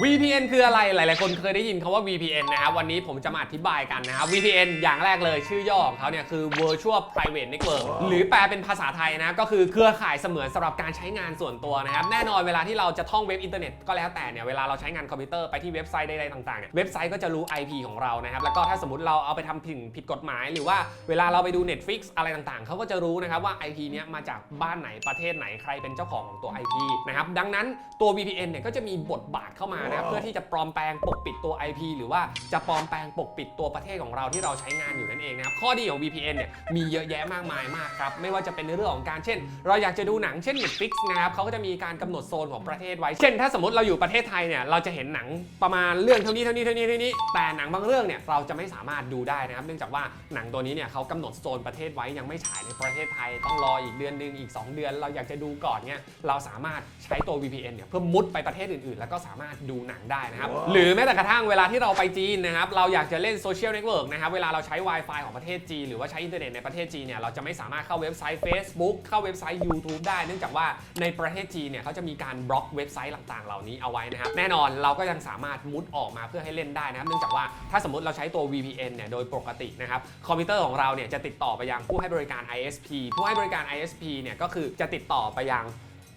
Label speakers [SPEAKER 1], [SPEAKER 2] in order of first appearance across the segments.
[SPEAKER 1] VPN คืออะไร หลาย ๆ คนเคยได้ยินคาว่า VPN นะครับวันนี้ผมจะมาอธิบายกันนะครับ VPN อย่างแรกเลยชื่อย่อของเขาเนี่ยคือ Virtual Private Network หรือแปลเป็นภาษาไทยนะก็คือเครือข่ายเสมือนสำหรับการใช้งานส่วนตัวนะครับ แน่นอนเวลาที่เราจะท่องเว็บอินเทอร์เน็ตก็แล้วแต่เนี่ยเวลาเราใช้งานคอมพิวเตอร์ไปที่เว็บไซต์ใดๆต่าง ๆ เนี่ย เว็บไซต์ก็จะรู้ IP ของเรานะครับแล้วก็ถ้าสมมติเราเอาไปทำผิดผิดกฎหมาย หรือว่าเวลาเราไปดู Netflix อะไรต่าง ๆเขาก็จะรู้นะครับว่า IP เนี้ยมาจากบ้านไหนประเทศไหนใครเป็นเจ้าของของตัว IP นะครับดังนั้นตัว VPN เนี่ยก็จะมีบทบาทเข้ามานะครับ เพื่อที่จะปลอมแปลงปกปิดตัว IP หรือว่าจะปลอมแปลงปกปิดตัวประเทศของเราที่เราใช้งานอยู่นั่นเองนะครับ ข้อดีของ VPN เนี่ยมีเยอะแยะมากมายมากครับ ไม่ว่าจะเป็นในเรื่องของการเช่น เราอยากจะดูหนังเช่น Netflix นะครับเขาก็จะมีการกำหนดโซนของประเทศไว้ เช่น ถ้าสมมติเราอยู่ประเทศไทยเนี่ยเราจะเห็นหนังประมาณเรื่องเท่านี้เท่านี้เท่านี้เท่านี้ แต่หนังบางเรื่องเนี่ยเราจะไม่สามารถดูได้นะครับ เนื่องจากว่าหนังตัวนี้เนี่ยเขากำหนดโซนประเทศไว้ยังไม่ฉายในประเทศไทย ต้องรออีกเดือนหนึงอีก 2 เดือน เราอยากจะดูก่อนเนี่ยเราสามารถใช้ตัว VPN เนี่ยเพื่อมุดไปประเทศอื่นๆ แล้วก็สามารถดูหนังได้นะครับ หรือแม้แต่กระทั่งเวลาที่เราไปจีนนะครับ เราอยากจะเล่นโซเชียลเน็ตเวิร์กนะครับ เวลาเราใช้ Wi-Fi ของประเทศจีน หรือว่าใช้อินเทอร์เน็ตในประเทศจีนเนี่ย เราจะไม่สามารถเข้าเว็บไซต์ Facebook เข้าเว็บไซต์ YouTube ได้ เนื่องจากว่าในประเทศจีนเนี่ยเขาจะมีการบล็อกเว็บไซต์ต่างๆ เหล่านี้เอาไว้นะครับ แน่นอนเราก็ยังสามารถมุดออกมาเพื่อให้เล่นได้นะครับ เนื่องจากว่าถ้าสมมติเราใช้ตัว VPN เนี่ย โดยปกตินะครับ คอมพิวเตอร์ของเราเนี่ยจะติดต่อไปยังผู้ให้บริการ ISP ผู้ให้บริการ ISP เนี่ยก็คือจะติดต่อไปยัง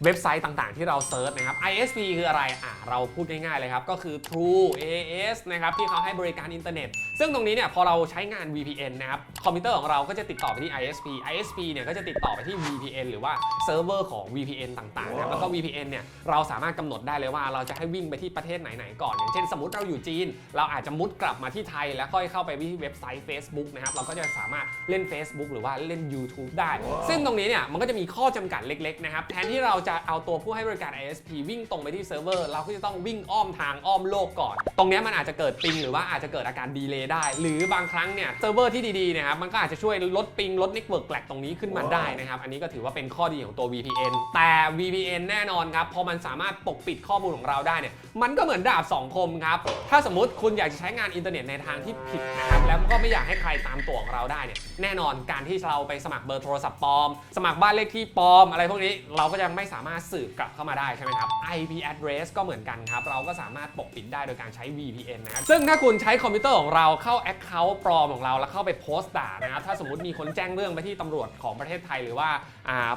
[SPEAKER 1] เว็บไซต์ต่างๆ ที่เราเซิร์ชนะครับ ISP คืออะไร อะ เราพูดง่ายๆเลยครับ ก็คือ True AS นะครับ ที่เขาให้บริการอินเทอร์เน็ต ซึ่งตรงนี้เนี่ย พอเราใช้งาน VPN นะครับ คอมพิวเตอร์ของเราก็จะติดต่อไปที่ ISP ISP เนี่ยก็จะติดต่อไปที่ VPN หรือว่าเซิร์ฟเวอร์ของ VPN ต่างๆนะครับแล้วก็ VPN เนี่ย เราสามารถกำหนดได้เลยว่าเราจะให้วิ่งไปที่ประเทศไหนๆก่อน อย่างเช่น สมมติเราอยู่จีน เราอาจจะมุดกลับมาที่ไทย แล้วค่อยเข้าไปที่เว็บไซต์ Facebook นะครับ เราก็จะสามารถเล่น Facebook หรือว่าเล่น YouTube ได้ ซึ่งตรงนี้เนี่ยมันก็จะมีข้อจำกัดเล็กๆนะครับแทนที่เราจะเอาตัวผู้ให้บริการ ISP วิ่งตรงไปที่เซิร์ฟเวอร์เราก็จะต้องวิ่งอ้อมทางอ้อมโลกก่อน ตรงนี้มันอาจจะเกิดปิงหรือว่าอาจจะเกิดอาการดีเลย์ได้ หรือบางครั้งเนี่ยเซิร์ฟเวอร์ที่ดีๆเนะครับมันก็อาจจะช่วยลดปิงลดเน็ตเวิร์กแกลกตรงนี้ขึ้นมาได้นะครับอันนี้ก็ถือว่าเป็นข้อดีของตัว VPN แต่ VPN แน่นอนครับพอมันสามารถปกปิดข้อมูลของเราได้เนี่ยมันก็เหมือนดาบสองคมครับถ้าสมมติคุณอยากจะใช้งานอินเทอร์เน็ตในทางที่ผิดนะครับแล้วก็ไม่อยากให้ใครตามตัวของเราได้เนี่ยแน่นอนการที่เราไปสมัครเบอร์โทรศัพท์ปลอม สมัครบ้านเลขที่ปลอมอะไรพวกนี้เราก็ยังไม่สามารถสืบกลับเข้ามาได้ใช่ไหมครับ IP address ก็เหมือนกันครับ เราก็สามารถปกปิดได้โดยการใช้ VPN นะครับ ซึ่งถ้าคุณใช้คอมพิวเตอร์ของเราเข้า Account ปลอมของเราแล้วเข้าไปโพสต์ด่านะครับ ถ้าสมมติมีคนแจ้งเรื่องไปที่ตำรวจของประเทศไทยหรือว่าอ่า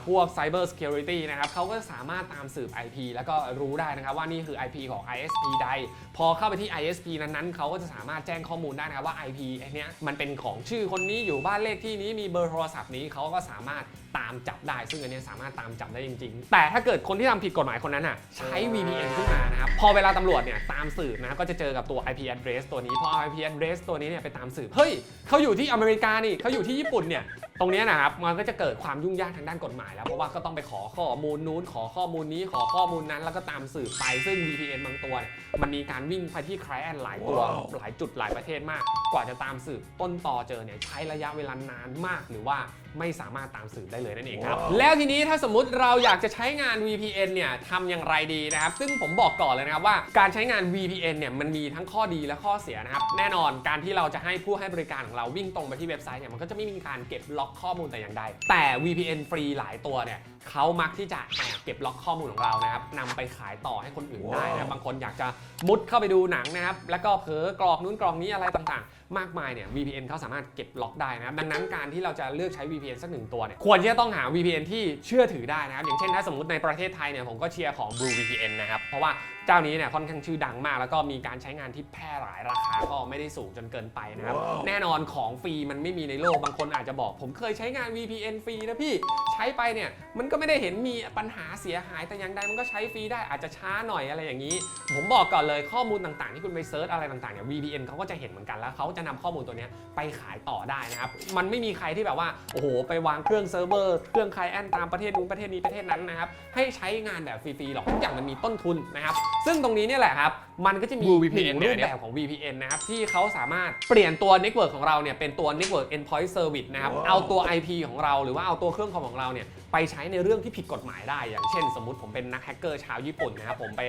[SPEAKER 1] พวก Cyber Security นะครับเขาก็สามารถตามสืบ IP แล้วก็รู้ได้นะครับว่านี่คือ IP ของ ISP ใด พอเข้าไปที่ ISP นั้นๆเขาก็จะสามารถแจ้งข้อมูลได้นะครับว่า IP ไอเนี้ยมันเป็นของชื่อคนนี้อยู่บ้านเลขที่นี้มีเบอร์โทรศัพท์นี้เขาก็สามารถตามจับได้ ซึ่งอันเนี้ยสามารถตามจับได้จริง ๆ แต่ถ้าเกิดคนที่ทำผิดกฎหมายคนนั้นอะใช้ VPN ขึ้นมานะครับพอเวลาตำรวจเนี่ยตามสืบนะก็จะเจอกับตัว IP address ตัวนี้พอ IP address ตัวนี้เนี่ยไปตามสืบเฮ้ยเขาอยู่ที่อเมริกานี่เขาอยู่ที่ญี่ปุ่นเนี่ย ตรงเนี้ยนะครับมันก็จะเกิดความยุ่งยากทางด้านกฎหมายแล้วเพราะว่าก็ต้องไปขอข้อมูลนู้นขอข้อมูลนี้ขอข้อมูลนั้น แล้วก็ตามสืบไปซึ่ง VPN บางตัวเนี่ยมันมีการวิ่งไปที่ client หลายตัวหลายจุดหลายประเทศมาก กว่าจะตามสืบต้นตอเจอเนี่ยใช้ระยะเวลานานมากหรือว่าไม่สามารถตามสืบได้เลยนั่นเองครับ แล้วทีนี้ถ้าสมมุติเราอยากจะใช้งาน VPN เนี่ยทำอย่างไรดีนะครับ ซึ่งผมบอกก่อนเลยนะครับว่าการใช้งาน VPN เนี่ยมันมีทั้งข้อดีและข้อเสียนะครับ แน่นอนการที่เราจะให้ผู้ให้บริการของเราวิ่งตรงไปที่เว็บไซต์เนี่ยมันก็จะไม่มีการเก็บล็อกข้อมูลแต่อย่างใด แต่ VPN ฟรีหลายตัวเนี่ยเขามักที่จะแอบเก็บล็อกข้อมูลของเรานะครับนำไปขายต่อให้คนอื่นได้นะครับบางคนอยากจะมุดเข้าไปดูหนังนะครับแล้วก็เผลอกรอกนู้นกรอกนี้อะไรต่างๆ มากมายเนี่ย VPN เขาสามารถเก็บล็อกได้นะครับดังนั้นการที่เราจะเลือกใช้ VPN สักหนึ่งตัวเนี่ยควรที่จะต้องหา VPN ที่เชื่อถือได้นะครับอย่างเช่นถ้าสมมติในประเทศไทยเนี่ยผมก็เชียร์ของ Blue VPN นะครับเพราะว่า เจ้านี้เนี่ยค่อนข้างชื่อดังมาก แล้วก็มีการใช้งานที่แพร่หลายราคาก็ไม่ได้สูงจนเกินไปนะครับ แน่นอนของฟรีมันไม่มีในโลกบางคนอาจจะบอก ผมเคยใช้งาน VPN ฟรีนะพี่ใช้ไปเนี่ยมันก็ไม่ได้เห็นมีปัญหาเสียหายแต่อย่างใดมันก็ใช้ฟรีได้อาจจะช้าหน่อยอะไรอย่างนี้ ผมบอกก่อนเลยข้อมูลต่างๆ ที่คุณไปเซิร์ชอะไรต่างๆเนี่ย VPN เขาก็จะเห็นเหมือนกันแล้วเขาจะนำข้อมูลตัวเนี้ยไปขายต่อได้นะครับมันไม่มีใครที่แบบว่าโอ้โหไปวางเครื่องเซิร์ฟเวอร์เครื่องไคลแอนตามประเทศนู้นประเทศนี้ประเทศนั้นนะครับให้ใช้งานแบบฟรีๆหรอกทุกอย่างมันมีต้นทุนนะครับซึ่งตรงนี้เนี่ยแหละครับ มันก็จะมี
[SPEAKER 2] Blue VPN
[SPEAKER 1] รูป
[SPEAKER 2] เนี่ย
[SPEAKER 1] แบบของ VPN นะครับ ที่เขาสามารถเปลี่ยนตัวเน็ตเวิร์กของเราเนี่ยเป็นตัว Network Endpoint Service นะครับเอาตัว IP ของเราหรือว่าเอาตัวเครื่องคอมของเราเนี่ยไปใช้ในเรื่องที่ผิดกฎหมายได้ อย่างเช่น สมมุติผมเป็นนักแฮกเกอร์ชาวญี่ปุ่นนะครับผมไป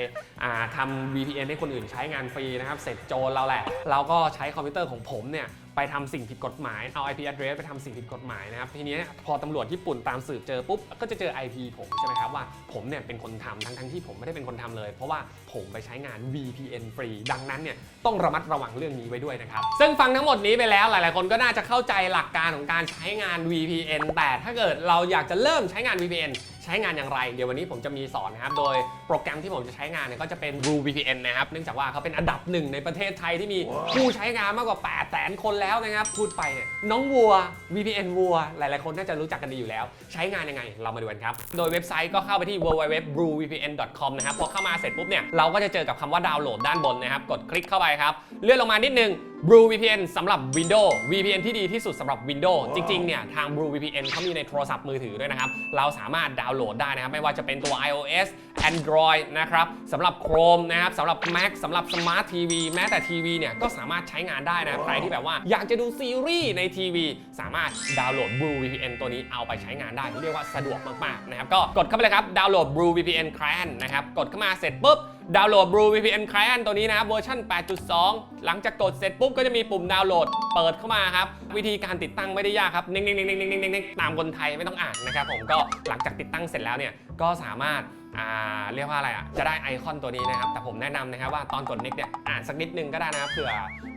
[SPEAKER 1] อ่าทำ VPN ให้คนอื่นใช้งานฟรีนะครับ เสร็จโจรเราแหละ เราก็ใช้คอมพิวเตอร์ของผมเนี่ย ไปไปทำสิ่งผิดกฎหมาย เอา IP address ไปทำสิ่งผิดกฎหมายนะครับ ทีนี้พอตำรวจญี่ปุ่นตามสืบเจอปุ๊บ ก็จะเจอ IP ผมใช่ไหมครับว่าผมเนี่ยเป็นคนทำทั้งทั้งที่ผมไม่ได้เป็นคนทำเลย เพราะว่าผมไปใช้งาน VPN ฟรี ดังนั้นเนี่ยต้องระมัดระวังเรื่องนี้ไว้ด้วยนะครับ ซึ่งฟังทั้งหมดนี้ไปแล้วหลาย ๆ คนก็น่าจะเข้าใจหลักการของการใช้งาน VPN แต่ถ้าเกิดเราอยากจะเริ่มใช้งาน VPN ช้งานอย่างไร เดี๋ยววันนี้ผมจะมีสอนนะครับ โดยโปรแกรมที่ผมจะใช้งานเนี่ยก็จะเป็น Blue VPN นะครับ เนื่องจากว่าเขาเป็นอันดับหนึ่งในประเทศไทยที่มีผู้ใช้งานมากกว่า8 0 0 0 0 0คนแล้วนะครับ พูดไปเนี่ยน้องวัว VPN วัว หลาย ๆ คนน่าจะรู้จักกันดีอยู่แล้ว ใช้งานยังไง เรามาดูกันครับ โดยเว็บไซต์ก็เข้าไปที่ www.bluevpn.com นะครับ พอเข้ามาเสร็จปุ๊บเนี่ย เราก็จะเจอกับคำว่าดาวน์โหลดด้านบนนะครับ กดคลิกเข้าไปครับ เลื่อนลงมานิดนึง Blue VPN สำหรับ Windows VPN ที่ดีที่สุดสำหรับ Windows จริงๆ เนี่ย ทาง Blue VPN เขามีในโทรศัพท์มือถือด้วยนะครับ เราสามารถดาวน์โหลดได้นะครับ ไม่ว่าจะเป็นตัว iOS Android นะครับสำหรับ Chrome นะครับสำหรับ Mac สำหรับ Smart TV แม้แต่ทีวีเนี่ยก็สามารถใช้งานได้นะใครที่แบบว่าอยากจะดูซีรีส์ในทีวี สามารถดาวน์โหลด Blue VPN ตัวนี้เอาไปใช้งานได้ เรียกว่าสะดวกมาก ๆ นะครับ ก็กดเข้าไปเลยครับดาวน์โหลด Blue VPN Client นะครับ กดเข้ามาเสร็จปุ๊บดาวน์โหลด Blue VPN Client ตัวนี้นะครับเวอร์ชัน8.2 หลังจากกดเสร็จปุ๊บก็จะมีปุ่มดาวน์โหลดเปิดเข้ามาครับ วิธีการติดตั้งไม่ได้ยากครับเน่งๆๆๆๆๆตามคนไทยไม่ต้องอ่านนะครับผมก็หลังจากติดตั้งเสร็จแล้วเนี่ย ก็สามารถอ่าเรียกว่าอะไรอะจะได้ไอคอนตัวนี้นะครับ แต่ผมแนะนำนะครับว่าตอนกด next เนี่ยอ่านสักนิดนึงก็ได้นะครับเผื่อ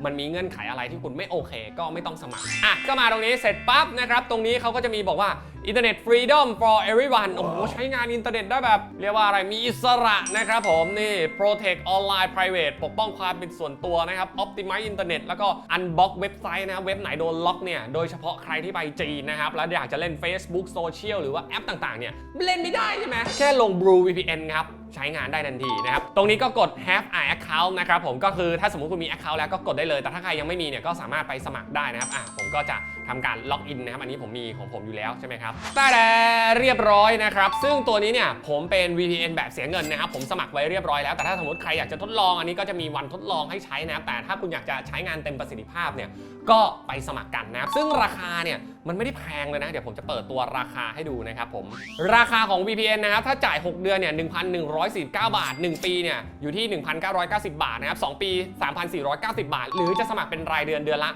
[SPEAKER 1] มันมีเงื่อนไขอะไรที่คุณไม่โอเค ก็ไม่ต้องสมัครอะก็มาตรงนี้เสร็จปั๊บนะครับ ตรงนี้เขาก็จะมีบอกว่าอินเทอร์เน็ตฟรีดอม for everyone โอ้โหใช้งานอินเทอร์เน็ตได้แบบ เรียกว่าอะไรมีอิสระนะครับผมนี่ protect online private ปกป้องความเป็นส่วนตัวนะครับ optimize อินเทอร์เน็ตแล้วก็ unblock เว็บไซต์นะครับเว็บไหนโดนล็อกเนี่ยโดยเฉพาะใครที่ไปจีนนะครับแล้วอยากจะเล่น Facebook Social หรือว่าแอปต่างๆเนี่ยเล่นไม่ได้ใช่ไหมแค่ลง Blue VPN ครับใช้งานได้ทันทีนะครับ ตรงนี้ก็กด have an account นะครับผมก็คือถ้าสมมติคุณมี account แล้วก็กดได้เลย แต่ถ้าใครยังไม่มีเนี่ยก็สามารถไปสมัครได้นะครับ อะผมก็จะทำการล็อกอินนะครับ อันนี้ผมมีของผมอยู่แล้วใช่ไหมครับแต่เรียบร้อยนะครับ ซึ่งตัวนี้เนี่ยผมเป็น VPN แบบเสียเงินนะครับ ผมสมัครไว้เรียบร้อยแล้ว แต่ถ้าสมมติใครอยากจะทดลองอันนี้ก็จะมีวันทดลองให้ใช้นะครับแต่ถ้าคุณอยากจะใช้งานเต็มประสิทธิภาพเนี่ยก็ไปสมัครกันนะครับซึ่งราคาเนี่ย มันไม่ได้แพงเลยนะ เดี๋ยวผมจะเปิดตัวราคาให้ดูนะครับผม ราคาของ VPN นะครับถ้าจ่าย 6 เดือนเนี่ย1,149 บาท 1 ปีเนี่ยอยู่ที่ 1,990 บาทนะครับ2ปี 3,490 บาท หรือจะสมัครเป็นรายเดือนเดือนละ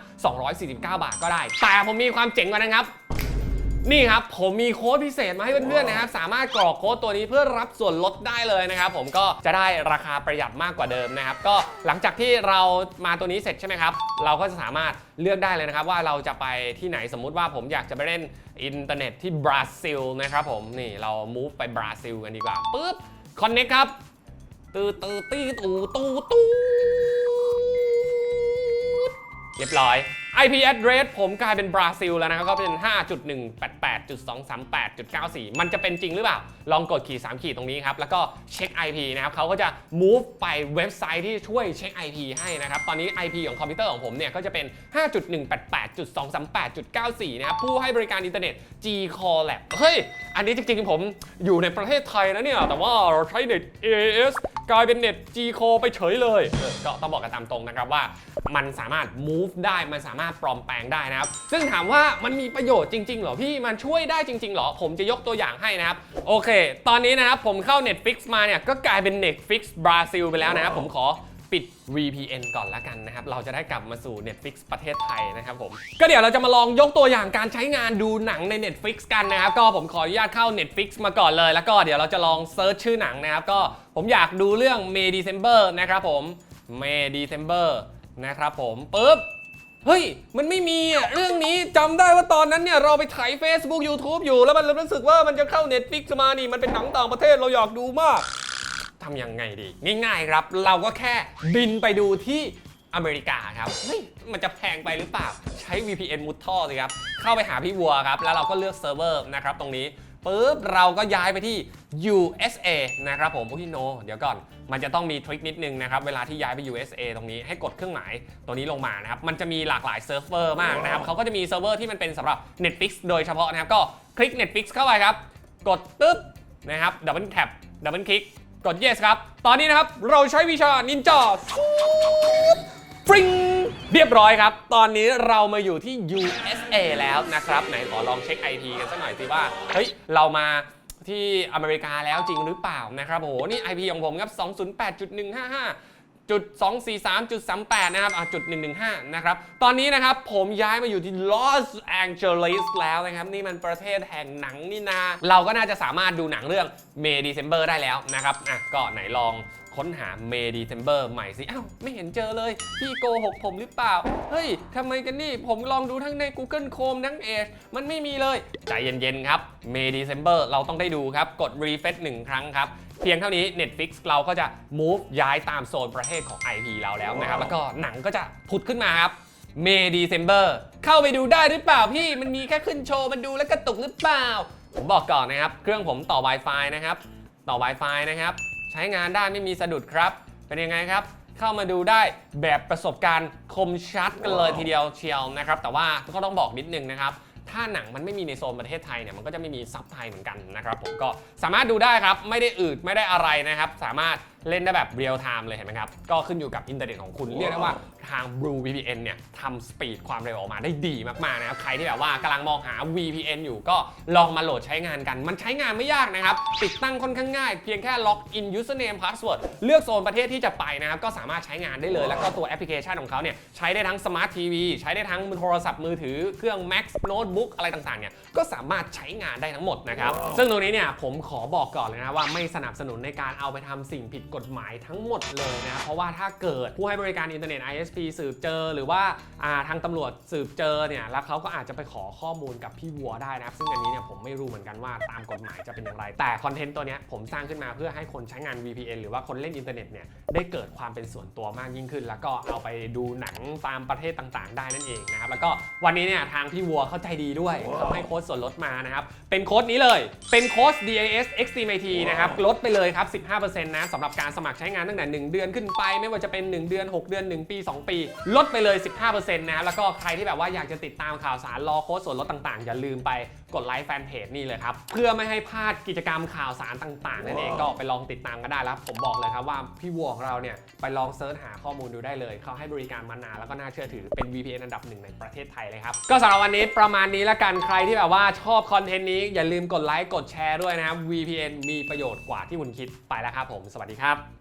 [SPEAKER 1] 249 บาทก็ได้ แต่ผมมีความเจ๋งกว่านั้นครับ นี่ครับผมมีโค้ดพิเศษมาให้เพื่อนๆนะครับสามารถกรอกโค้ดตัวนี้เพื่อรับส่วนลดได้เลยนะครับผมก็จะได้ราคาประหยัดมากกว่าเดิมนะครับก็หลังจากที่เรามาตัวนี้เสร็จใช่ไหมครับเราก็จะสามารถเลือกได้เลยนะครับว่าเราจะไปที่ไหนสมมุติว่าผมอยากจะไปเล่นอินเทอร์เน็ตที่บราซิลนะครับผมนี่เรา move ไปบราซิลกันดีกว่าปุ๊บ connect ครับตือตือตีตูตูตูเรียบร้อย IP address ผมกลายเป็นบราซิลแล้วนะครับ ก็เป็น 8.238.94 มันจะเป็นจริงหรือเปล่า ลองกดขีด 3 ขีดตรงนี้ครับ แล้วก็เช็ค IP นะครับเขาก็จะ move ไปเว็บไซต์ที่ช่วยเช็ค IP ให้นะครับ ตอนนี้ IP ของคอมพิวเตอร์ของผมเนี่ยก็จะเป็น 5.188.238.94 นะครับ ผู้ให้บริการอินเทอร์เน็ต G Call Lab เฮ้ย อันนี้จริงๆผมอยู่ในประเทศไทยนะเนี่ย แต่ว่าเราใช้เน็ต AS กลายเป็นเน็ต G ีโคไปเฉยเลยเออก็ต้องบอกกันตามตรงนะครับว่า มันสามารถ move ได้มันสามารถปลอมแปลงได้นะครับ ซึ่งถามว่ามันมีประโยชน์จริง ๆ เหรอพี่มันช่วยได้จริง ๆ เหรอ ผมจะยกตัวอย่างให้นะครับ โอเค ตอนนี้นะครับผมเข้า Netflix มาเนี่ยก็กลายเป็น Netflix บราซิลไปแล้วนะครับผมขอ ปิด VPN ก่อนละกันนะครับ เราจะได้กลับมาสู่ Netflix ประเทศไทยนะครับผม ก็เดี๋ยวเราจะมาลองยกตัวอย่างการใช้งานดูหนังใน Netflix กันนะครับ ก็ผมขออนุญาตเข้า Netflix มาก่อนเลย แล้วก็เดี๋ยวเราจะลองเซิร์ชชื่อหนังนะครับ ก็ผมอยากดูเรื่อง May December นะครับผม May December นะครับผมปึ๊บเฮ้ย มันไม่มีอะ เรื่องนี้จำได้ว่าตอนนั้นเนี่ย เราไปถ่าย Facebook YouTube อยู่แล้วมันรู้สึกว่ามันจะเข้า Netflix มานี่ มันเป็นหนังต่างประเทศเราอยากดูมาก ทำยังไงดี ง่าย ๆ ครับ เราก็แค่บินไปดูที่อเมริกาครับเฮ้ยมันจะแพงไปหรือเปล่า ใช้ VPN มุดท่อสิครับ เข้าไปหาพี่วัวครับ แล้วเราก็เลือกเซิร์ฟเวอร์นะครับตรงนี้ปุ๊บเราก็ย้ายไปที่ USA นะครับผมพี่โน เดี๋ยวก่อน มันจะต้องมีทริคนิดนึงนะครับ เวลาที่ย้ายไป USA ตรงนี้ให้กดเครื่องหมายตัวนี้ลงมานะครับ มันจะมีหลากหลายเซิร์ฟเวอร์มากนะครับ เขาก็จะมีเซิร์ฟเวอร์ที่มันเป็นสำหรับ Netflix โดยเฉพาะนะครับ ก็คลิก Netflix เข้าไปครับ กดปึ๊บนะครับดับเบิลแท็บดับเบิลคลิก กด yes ครับ ตอนนี้นะครับเราใช้วิชานินจาฟริงเรียบร้อยครับ ตอนนี้เรามาอยู่ที่ USA แล้วนะครับ ไหนขอลองเช็ค IP กันสักหน่อยสิว่า เฮ้ย เรามาที่อเมริกาแล้วจริงหรือเปล่านะครับโอ้โหนี่ IP ของผมครับ 208.155 จุด243จุด38นะครับอะจุด115นะครับตอนนี้นะครับผมย้ายมาอยู่ที่ลอสแองเจลิสแล้วนะครับนี่มันประเทศแห่งหนังนี่นา เราก็น่าจะสามารถดูหนังเรื่องเมดิเซมเบอร์ได้แล้วนะครับอะก็ไหนลอง ค้นหา May December ใหม่สิ อ้าว ไม่เห็นเจอเลย พี่โกหกผมหรือเปล่า เฮ้ยทำไมกันนี่ ผมลองดูทั้งใน Google Chrome ทั้ง Edge มันไม่มีเลย ใจเย็นๆครับ May December เราต้องได้ดูครับ กด refresh หนึ่งครั้งครับ เพียงเท่านี้ Netflix เราก็จะ move ย้ายตามโซนประเทศของ IP เราแล้วนะครับ แล้วก็หนังก็จะผุดขึ้นมาครับ May December เข้าไปดูได้หรือเปล่าพี่ มันมีแค่ขึ้นโชว์ มันดูแล้วกระตุกหรือเปล่า ผมบอกก่อนนะครับ เครื่องผมต่อ Wi-Fi นะครับ ต่อ Wi-Fi นะครับ ใช้งานได้ไม่มีสะดุดครับ เป็นยังไงครับ เข้ามาดูได้แบบประสบการณ์คมชัดกันเลยทีเดียวเชียวนะครับ แต่ว่าก็ต้องบอกนิดนึงนะครับถ้าหนังมันไม่มีในโซนประเทศไทยเนี่ยมันก็จะไม่มีซับไทยเหมือนกันนะครับผมก็สามารถดูได้ครับไม่ได้อืดไม่ได้อะไรนะครับ สามารถ เล่นได้แบบเรียลไทม์เลยเห็นไหมครับ ก็ขึ้นอยู่กับอินเทอร์เน็ตของคุณ เรียกได้ว่าทาง Blue VPN เนี่ยทำสปีดความเร็วออกมาได้ดีมากๆนะครับ ใครที่แบบว่ากำลังมองหา VPN อยู่ก็ลองมาโหลดใช้งานกัน มันใช้งานไม่ยากนะครับ ติดตั้งค่อนข้างง่าย เพียงแค่ล็อกอิน username password เลือกโซนประเทศที่จะไปนะครับ ก็สามารถใช้งานได้เลย แล้วก็ตัวแอปพลิเคชันของเขาเนี่ยใช้ได้ทั้งสมาร์ททีวีใช้ได้ทั้งโทรศัพท์มือถือเครื่อง Max Notebook อะไรต่างๆเนี่ยก็สามารถใช้งานได้ทั้งหมดนะครับซึ่งตรงนี้เนี่ยผมขอบอกก่อนเลยนะว่าไม่สนับสนุนในการเอาไปทำสิ่งผิดกฎหมายทั้งหมดเลยนะครับเพราะว่าถ้าเกิดผู้ให้บริการอินเทอร์เน็ต ISP สืบเจอ หรือว่าอ่าทางตำรวจสืบเจอเนี่ยแล้วเขาก็อาจจะไปขอข้อมูลกับพี่วัวได้นะครับซึ่งอันนี้เนี่ยผมไม่รู้เหมือนกันว่าตามกฎหมายจะเป็นอย่างไร แต่คอนเทนต์ตัวเนี้ยผมสร้างขึ้นมาเพื่อให้คนใช้งาน VPN หรือว่าคนเล่นอินเทอร์เน็ตเนี่ยได้เกิดความเป็นส่วนตัวมากยิ่งขึ้น แล้วก็เอาไปดูหนังตามประเทศต่างๆ ได้นั่นเองนะครับแล้วก็วันนี้เนี่ยทางพี่วัวเข้าใจดีด้วยเขาให้โค้ดส่วนลดมานะครับเป็นโค้ดนี้เลยเป็นโค้ด DIS Extremity นะครับลดไปเลยครับ 15%นะสำหรับการสมัครใช้งานตั้งแต่ 1 เดือนขึ้นไป ไม่ว่าจะเป็น 1 เดือน 6 เดือน 1 ปี 2 ปี ลดไปเลย 15%นะแล้วก็ใครที่แบบว่าอยากจะติดตามข่าวสารรอโค้ดส่วนลดต่างๆ อย่าลืมไปกดไลค์แฟนเพจนี่เลยครับ เพื่อไม่ให้พลาดกิจกรรมข่าวสารต่างๆนั่นเองก็ไปลองติดตามกันได้แล้วผมบอกเลยครับว่าพี่วัวของเราเนี่ยไปลองเซิร์ชหาข้อมูลดูได้เลย เขาให้บริการมานานแล้วก็น่าเชื่อถือเป็น VPN อันดับหนึ่งในประเทศไทยเลยครับ ก็สำหรับวันนี้ประมาณนี้ละกันใครที่แบบว่าชอบคอนเทนต์นี้อย่าลืมกดไลค์กดแชร์ด้วยนะครับ VPN มีประโยชน์กว่าที่คุณคิดไปแล้วครับผม สวัสดีครับ